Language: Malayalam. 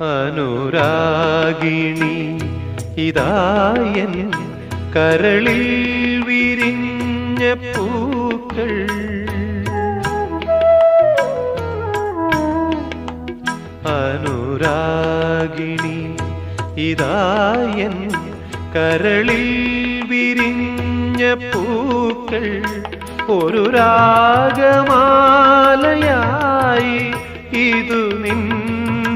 അനുരാഗിണി. ഇതായൻ കരളിൽ വിരിഞ്ഞ പൂക്കൾ. അനുരാഗിണി ഇതായൻ കരളിൽ വിരിഞ്ഞ പൂക്കൾ. ഒരു രാഗമാലയായി ഇതു